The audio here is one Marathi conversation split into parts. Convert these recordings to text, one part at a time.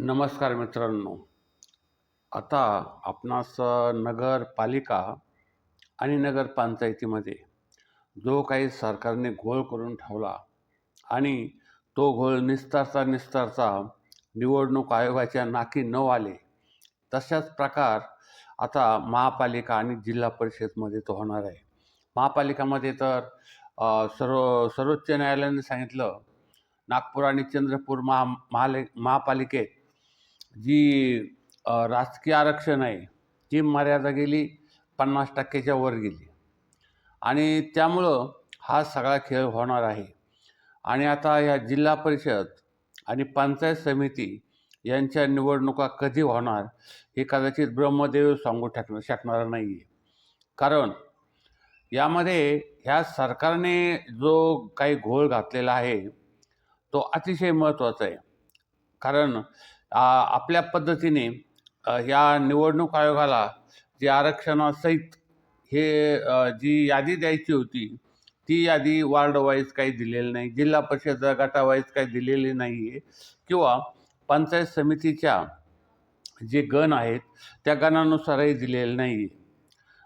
नमस्कार मित्रांनो. आता आपणास नगरपालिका आणि नगरपंचायतीमध्ये जो काही सरकारने घोळ करून ठेवला आणि तो घोळ निस्तारता निस्तारता निवडणूक आयोगाच्या नाकी न आले तशाच प्रकार आता महापालिका आणि जिल्हा परिषदमध्ये तो होणार आहे. महापालिकामध्ये तर सर्व सर्वोच्च न्यायालयाने सांगितलं नागपूर आणि चंद्रपूर महा महाले महापालिकेत जी राजकीय आरक्षण आहे ती मर्यादा गेली पन्नास टक्क्याच्या वर गेली. आणि त्यामुळं हा सगळा खेळ होणार आहे. आणि आता या जिल्हा परिषद आणि पंचायत समिती यांच्या निवडणुका कधी होणार हे कदाचित ब्रह्मदेव सांगू टाक शकणार नाही आहे कारण यामध्ये ह्या सरकारने जो काही घोळ घातलेला आहे तो अतिशय महत्त्वाचा आहे. कारण आपल्या पद्धतीने या निवडणूक आयोगाला जे आरक्षणासहित हे जी यादी द्यायची होती ती यादी वार्ड वाईज काही दिलेली नाही जिल्हा परिषद गटावाईज काही दिलेली नाही आहे किंवा पंचायत समितीच्या जे गण आहेत त्या गणानुसारही दिलेलं नाही आहे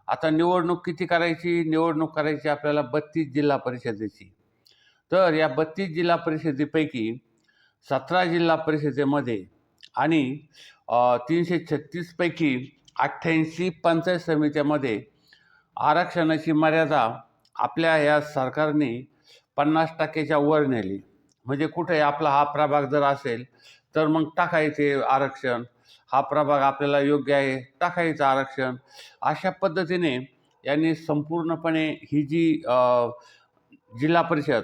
आता निवडणूक किती करायची? निवडणूक करायची आपल्याला बत्तीस जिल्हा परिषदेची. तर या बत्तीस जिल्हा परिषदेपैकी सतरा जिल्हा परिषदेमध्ये आणि तीनशे छत्तीसपैकी अठ्ठ्याऐंशी पंचायत समित्यामध्ये आरक्षणाची मर्यादा आपल्या या सरकारने पन्नास टक्क्याच्या वर नेली. म्हणजे कुठे आपला हा प्रभाग जर असेल तर मग टाकायचे आरक्षण. हा प्रभाग आपल्याला योग्य आहे टाकायचं आरक्षण. अशा पद्धतीने यांनी संपूर्णपणे ही जी जिल्हा परिषद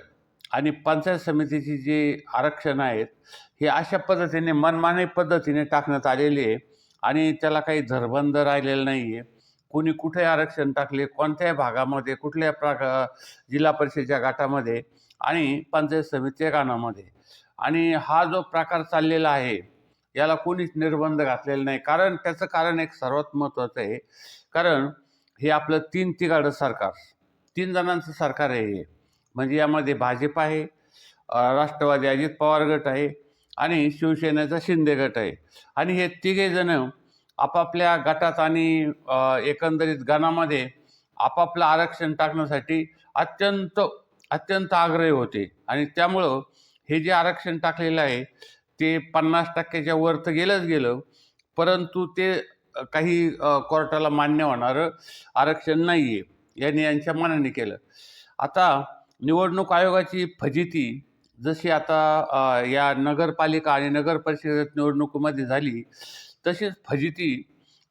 आणि पंचायत समितीची जी आरक्षण आहेत हे अशा पद्धतीने मनमाने पद्धतीने टाकण्यात आलेली आहे. आणि त्याला काही धरबंद राहिलेलं नाही आहे कोणी कुठे आरक्षण टाकले कोणत्याही भागामध्ये कुठल्या प्रा जिल्हा परिषदेच्या गटामध्ये आणि पंचायत समितीच्या गाणामध्ये आणि हा जो प्रकार चाललेला आहे याला कोणीच निर्बंध घातलेला नाही. कारण त्याचं कारण एक सर्वात महत्त्वाचं आहे. कारण हे आपलं तीन तिघाडं सरकार. तीन जणांचं सरकार आहे हे. म्हणजे यामध्ये भाजप आहे राष्ट्रवादी अजित पवार गट आहे आणि शिवसेनेचा शिंदे गट आहे. आणि हे तिघेजण आपापल्या गटात आणि एकंदरीत गणामध्ये आपापलं आरक्षण टाकण्यासाठी अत्यंत अत्यंत आग्रही होते. आणि त्यामुळं हे जे आरक्षण टाकलेलं आहे ते पन्नास टक्क्याच्या वर तर गेलंच गेलं परंतु ते काही कोर्टाला मान्य होणारं आरक्षण नाही आहे यांनी यांच्या मनाने केलं. आता निवडणूक आयोगाची फजिती जशी आता या नगरपालिका आणि नगर परिषद निवडणुकीमध्ये झाली तशीच फजिती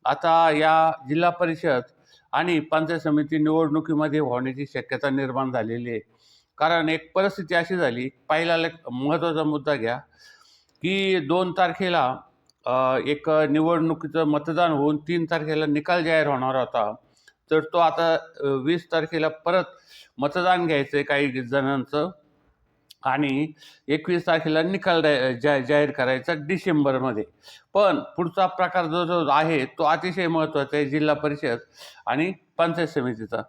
आता या जिल्हा परिषद आणि पंचायत समिती निवडणुकीमध्ये होण्याची शक्यता निर्माण झालेली आहे. कारण एक परिस्थिती अशी झाली पहिला एक महत्त्वाचा मुद्दा घ्या की दोन तारखेला एक निवडणुकीचं मतदान होऊन तीन तारखेला निकाल जाहीर होणार होता. तर तो आता वीस तारखेला परत मतदान घ्यायचं आहे काही जणांचं. आणि एकवीस तारखेला निकाल जा जा जाहीर करायचा डिसेंबरमध्ये. पण पुढचा प्रकार जो जो आहे तो अतिशय महत्त्वाचा आहे जिल्हा परिषद आणि पंचायत समितीचा.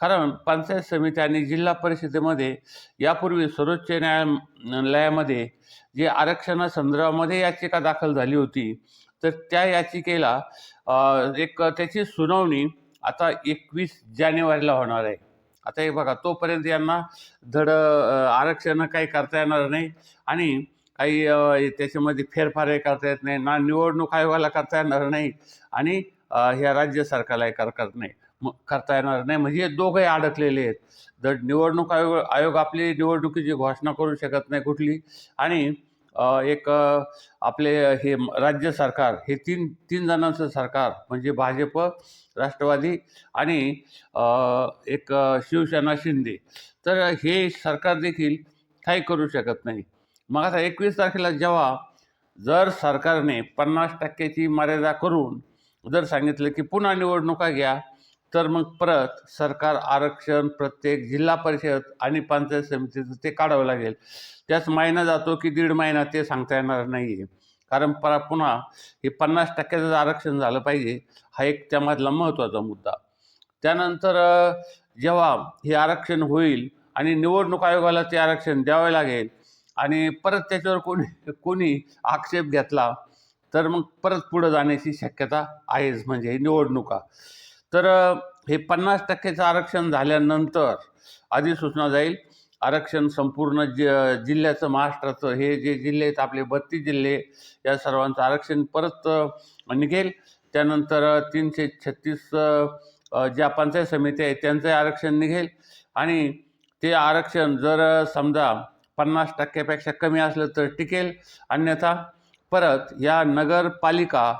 कारण पंचायत समिती आणि जिल्हा परिषदेमध्ये यापूर्वी सर्वोच्च न्यायालयामध्ये जे आरक्षणासंदर्भामध्ये याचिका दाखल झाली होती. तर त्या याचिकेला एक त्याची सुनावणी आता एकवीस जानेवारीला होणार आहे. आता हे बघा तोपर्यंत यांना धड आरक्षण काही करता येणार नाही आणि काही त्याच्यामध्ये फेरफारही करता येत नाही ना निवडणूक आयोगाला करता येणार नाही आणि ह्या राज्य सरकारलाही कर करत नाही मग करता येणार नाही. म्हणजे हे दोघंही अडकलेले आहेत. जर निवडणूक आयोग आयोग आपली निवडणुकीची घोषणा करू शकत नाही कुठली आणि एक आपले हे राज्य सरकार हे तीन तीन जणांचं सरकार म्हणजे भाजप राष्ट्रवादी आणि एक शिवसेना शिंदे. तर हे सरकार देखील काही करू शकत नाही. मग आता एकवीस तारखेला जेव्हा जर सरकारने पन्नास टक्क्याची मर्यादा करून जर सांगितलं की पुन्हा निवडणुका घ्या तर मग परत सरकार आरक्षण प्रत्येक जिल्हा परिषद आणि पंचायत समितीचं ते काढावं लागेल. त्याच महिना जातो की दीड महिना ते सांगता येणार नाही आहे कारण परा पुन्हा हे पन्नास टक्क्याचं आरक्षण झालं पाहिजे हा एक त्यामधला महत्त्वाचा मुद्दा. त्यानंतर जेव्हा हे आरक्षण होईल आणि निवडणूक आयोगाला ते आरक्षण द्यावे लागेल आणि परत त्याच्यावर कोणी कोणी आक्षेप घेतला तर मग परत पुढं जाण्याची शक्यता आहेच म्हणजे निवडणुका. तर हे पन्नास टक्केचं आरक्षण झाल्यानंतर अधिसूचना जाईल. आरक्षण संपूर्ण जि जिल्ह्याचं महाराष्ट्राचं हे जे जिल्हे आहेत आपले बत्तीस जिल्हे या सर्वांचं आरक्षण परत निघेल. त्यानंतर तीनशे छत्तीस ज्या पंचायत समिती आहेत त्यांचं आरक्षण निघेल. आणि ते आरक्षण जर समजा पन्नास टक्क्यापेक्षा कमी असलं तर टिकेल. अन्यथा परत या नगरपालिका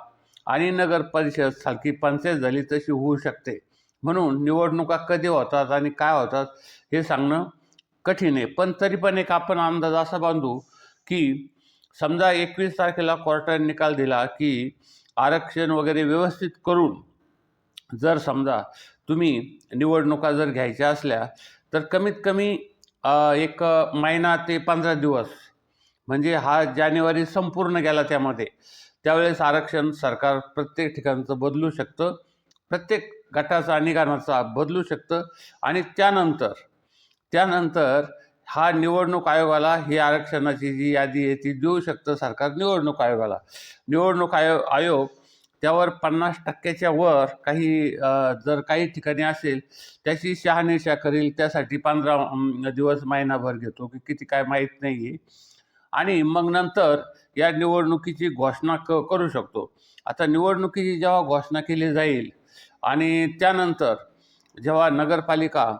आणि नगर परिषद सारखी पंचायत झाली तशी होऊ शकते. म्हणून निवडणुका कधी होतात आणि काय होतात हे सांगणं कठीण आहे. पण तरी पण एक आपण अंदाज असा बांधू की समजा एकवीस तारखेला कोर्टाने निकाल दिला की आरक्षण वगैरे व्यवस्थित करून जर समजा तुम्ही निवडणुका जर घ्यायच्या असल्या तर कमीत कमी एक महिना ते पंधरा दिवस म्हणजे हा जानेवारी संपूर्ण गेला त्यामध्ये. त्यावेळेस आरक्षण सरकार प्रत्येक ठिकाणचं बदलू शकतं प्रत्येक गटाचा आणि गाणाचा बदलू शकतं आणि त्यानंतर त्यानंतर हा निवडणूक आयोगाला ही आरक्षणाची जी यादी आहे ती देऊ शकतं सरकार निवडणूक आयोगाला. निवडणूक आयोग आयोग त्यावर पन्नास टक्क्याच्या वर काही जर काही ठिकाणी असेल त्याची शहानिशा करेल त्यासाठी पंधरा दिवस महिनाभर घेतो की किती काय माहीत नाही आहे आणि मग नंतर या निवडणुकीची घोषणा क करू शकतो. आता निवडणुकीची जेव्हा घोषणा केली जाईल आणि त्यानंतर जेव्हा नगरपालिका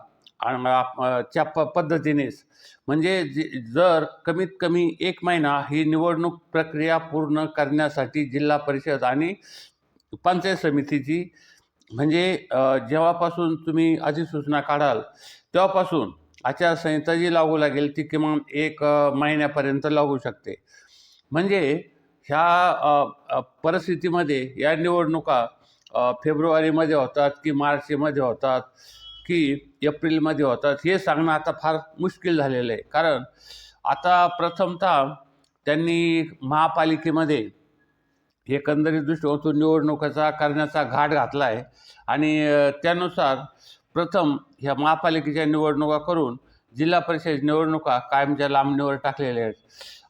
च्या प पद्धतीनेच म्हणजे जे जर कमीत कमी एक महिना ही निवडणूक प्रक्रिया पूर्ण करण्यासाठी जिल्हा परिषद आणि पंचायत समितीची म्हणजे जेव्हापासून तुम्ही अधिसूचना काढाल तेव्हापासून आचारसंहिता जी लागू लागेल ती किमान एक महिन्यापर्यंत लागू शकते. म्हणजे ह्या परिस्थितीमध्ये या निवडणुका फेब्रुवारीमध्ये होतात की मार्चमध्ये होतात की एप्रिलमध्ये होतात हे सांगणं आता फार मुश्किल झालेलं आहे. कारण आता प्रथमतः त्यांनी महापालिकेमध्ये एकंदरीत दृष्टिकोनातून निवडणुकाचा करण्याचा घाट घातला आहे आणि त्यानुसार प्रथम ह्या महापालिकेच्या निवडणुका करून जिल्हा परिषद निवडणुका कायमच्या लांबणीवर टाकलेल्या आहेत.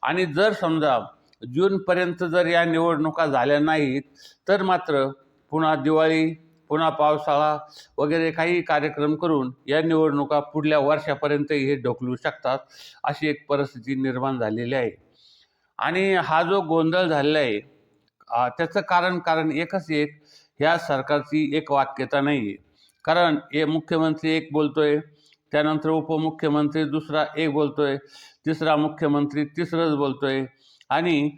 आणि जर समजा जूनपर्यंत जर या निवडणुका झाल्या नाहीत तर मात्र पुन्हा दिवाळी पुन्हा पावसाळा वगैरे काही कार्यक्रम करून या निवडणुका पुढल्या वर्षापर्यंत हे ढकलू शकतात अशी एक परिस्थिती निर्माण झालेली आहे. आणि हा जो गोंधळ झालेला आहे त्याचं कारण कारण एकच एक ह्या सरकारची एक वाक्यता नाही आहे कारण हे मुख्यमंत्री एक बोलतोय त्यानंतर उपमुख्यमंत्री दुसरा एक बोलतोय तिसरा मुख्यमंत्री तिसरंच बोलतोय. आणि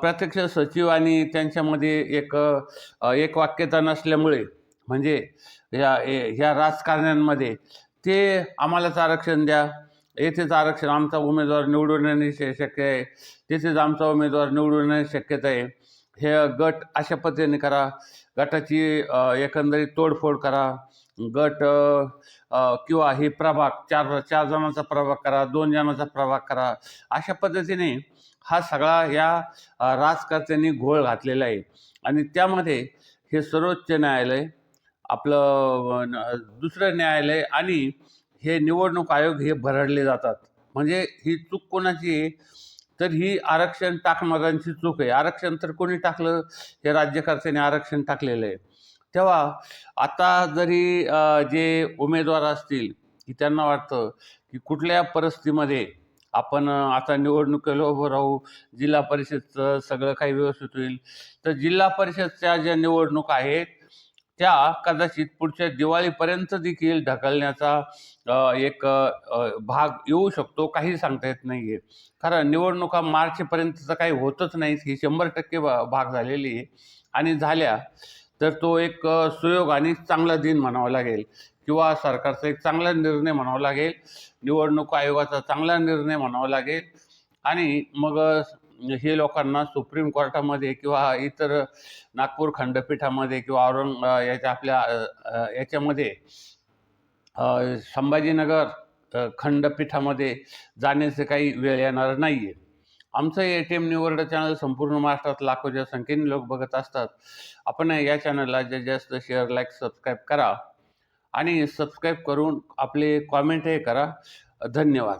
प्रत्यक्ष सचिव आणि त्यांच्यामध्ये एक एक वाक्यता नसल्यामुळे म्हणजे ह्या ह्या राजकारण्यांमध्ये ते आम्हालाच आरक्षण द्या. येथेच आरक्षण आमचा उमेदवार निवडून येणे शक्य आहे. तेथेच आमचा उमेदवार निवडून येणे शक्यता आहे. हे गट अशा पद्धतीने करा. गटाची एकंदरीत तोडफोड करा. गट किंवा हे प्रभाग चार चार जणांचा प्रभाग करा दोन जणांचा प्रभाग करा अशा पद्धतीने हा सगळा या राजकर्त्यांनी घोळ घातलेला आहे. आणि त्यामध्ये हे सर्वोच्च न्यायालय आपलं दुसरं न्यायालय आणि हे निवडणूक आयोग हे भरडले जातात. म्हणजे ही चूक कोणाची आहे? तर ही आरक्षण टाकणाऱ्यांची चूक आहे. आरक्षण तर कोणी टाकलं? हे राज्यकर्त्यांनी आरक्षण टाकलेलं आहे. तेव्हा आता जरी जे उमेदवार असतील की त्यांना वाटतं की कुठल्या परिस्थितीमध्ये आपण आता निवडणुकीला उभं राहू जिल्हा परिषदचं सगळं काही व्यवस्थित होईल तर जिल्हा परिषदच्या ज्या निवडणुका आहेत त्या कदाचित पुढच्या दिवाळीपर्यंत देखील ढकलण्याचा एक भाग येऊ शकतो काही सांगता येत नाही आहे कारण निवडणुका मार्चपर्यंतचं काही होतच नाहीत ही शंभर टक्के भा- भाग झालेली आहे. आणि झाल्या तर तो एक सुयोग आणि चांगला दिन म्हणावा लागेल. किंवा सरकारचा एक चांगला निर्णय म्हणावा लागेल. निवडणूक आयोगाचा चांगला निर्णय म्हणावा लागेल. आणि मग हे लोकांना सुप्रीम कोर्टामध्ये किंवा इतर नागपूर खंडपीठामध्ये किंवा औरंग याच्या आपल्या याच्यामध्ये संभाजीनगर खंडपीठामध्ये जाण्याचे काही वेळ येणार नाही आहे आमचं ए टी एम निवड चॅनल संपूर्ण महाराष्ट्रात लाखोच्या संख्येने लोक बघत असतात. आपण या चॅनलला जास्तीत जास्त शेअर लाईक सबस्क्राईब करा. आणि सबस्क्राईब करून आपले कॉमेंटही करा. धन्यवाद.